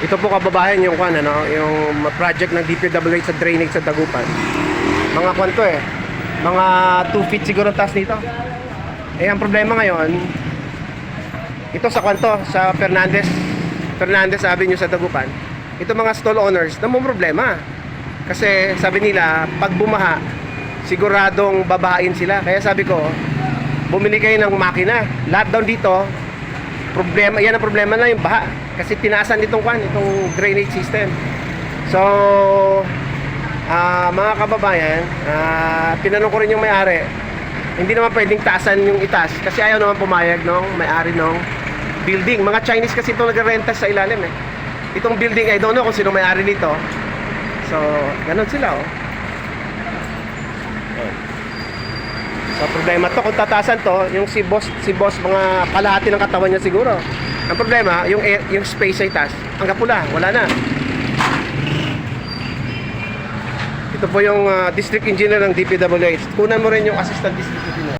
Ito po kababayan yung kwan, ano, yung project ng DPWH sa drainage sa Dagupan. Mga kwan to eh. Mga 2 feet siguro taas nito. Eh, ang problema ngayon, ito sa kwanto, sa Fernandez, Fernandez Avenue sa Dagupan. Ito mga stall owners, na problema. Kasi sabi nila, pag bumaha, siguradong babahain sila. Kaya sabi ko, bumili kayo ng makina. Lahat down dito, problema, yan ang problema na yung baha. Kasi tinaasan itong kwan, itong drainage system. So, ah, mga kababayan, ah, pinanong ko rin yung may-ari. Hindi naman pwedeng taasan yung itaas kasi ayaw naman pumayag ng may-ari ng building. Mga Chinese kasi itong nag-renta sa ilalim eh. Itong building, I don't know kung sino may-ari nito. So, ganun sila oh. So, problema to, kung tatasan to, yung si boss, si boss mga kalahati ng katawan niya siguro. Ang problema, yung air- yung space ay taas. Hanggang pula, wala na. Ito po yung ah, district engineer ng DPWH. Kunan mo rin yung assistant district engineer.